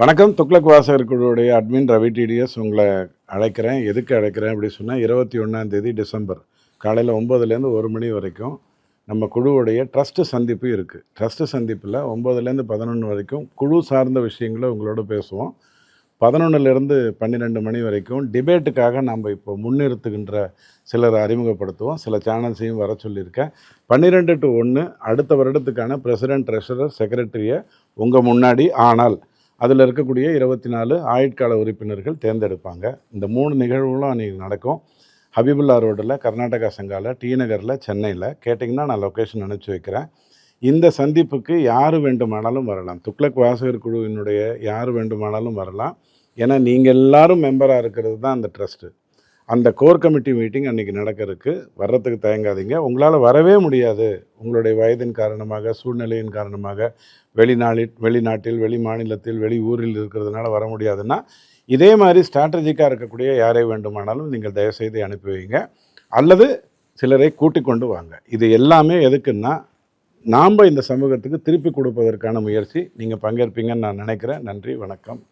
வணக்கம். துக்ளக் வாசகர் குழுவுடைய admin Ravi TDS உங்களை அழைக்கிறேன். எதுக்கு அழைக்கிறேன் அப்படி சொன்னால் இருபத்தி ஒன்றாம் தேதி டிசம்பர். காலையில் ஒம்போதுலேருந்து ஒரு மணி வரைக்கும் நம்ம குழுவுடைய ட்ரஸ்ட்டு சந்திப்பு இருக்குது ட்ரஸ்ட்டு சந்திப்பில் ஒம்பதுலேருந்து பதினொன்று வரைக்கும் குழு சார்ந்த விஷயங்களை உங்களோட பேசுவோம். பதினொன்றுலேருந்து பன்னிரெண்டு மணி வரைக்கும் டிபேட்டுக்காக நம்ம இப்போ முன்னிறுத்துகின்ற சிலரை அறிமுகப்படுத்துவோம். சில சேனல்ஸையும் வர சொல்லியிருக்கேன். பன்னிரெண்டு டு ஒன்று அடுத்த வருடத்துக்கான பிரசிடென்ட் ட்ரெஷரர் செக்ரட்டரியை உங்கள் முன்னாடி. ஆனால் அதில் இருக்கக்கூடிய இருபத்தி நாலு ஆயுட்கால உறுப்பினர்கள் தேர்ந்தெடுப்பாங்க. இந்த மூணு நிகழ்வுகளும் அன்றைக்கி நடக்கும். ஹபிபுல்லா ரோட்டில் கர்நாடகா சங்கால டி நகரில் சென்னையில். கேட்டிங்கன்னா நான் லொக்கேஷன் அனுப்பிச்சி வைக்கிறேன். இந்த சந்திப்புக்கு யார் வேண்டுமானாலும் வரலாம். துக்ளக் வாசகர் குழுவினுடைய யார் வேண்டுமானாலும் வரலாம். ஏன்னா நீங்கள் எல்லாரும் மெம்பராக இருக்கிறது தான் அந்த ட்ரஸ்ட்டு அந்த கோர் கமிட்டி மீட்டிங் அன்றைக்கி நடக்கிறதுக்கு வர்றதுக்கு தயங்காதீங்க. உங்களால் வரவே முடியாது. உங்களுடைய வயதின் காரணமாக சூழ்நிலையின் காரணமாக வெளிநாளில் வெளிநாட்டில் வெளி மாநிலத்தில் வெளி ஊரில் இருக்கிறதுனால வர முடியாதுன்னா இதே மாதிரி ஸ்ட்ராட்டஜிக்காக இருக்கக்கூடிய யாரை வேண்டுமானாலும் நீங்கள் தயவுசெய்து அனுப்பி வைங்க. அல்லது சிலரை கூட்டிக் கொண்டு வாங்க. இது எல்லாமே எதுக்குன்னா நாம் இந்த சமூகத்துக்கு திருப்பி கொடுப்பதற்கான முயற்சி. நீங்கள் பங்கேற்பீங்கன்னு நான் நினைக்கிறேன். நன்றி வணக்கம்.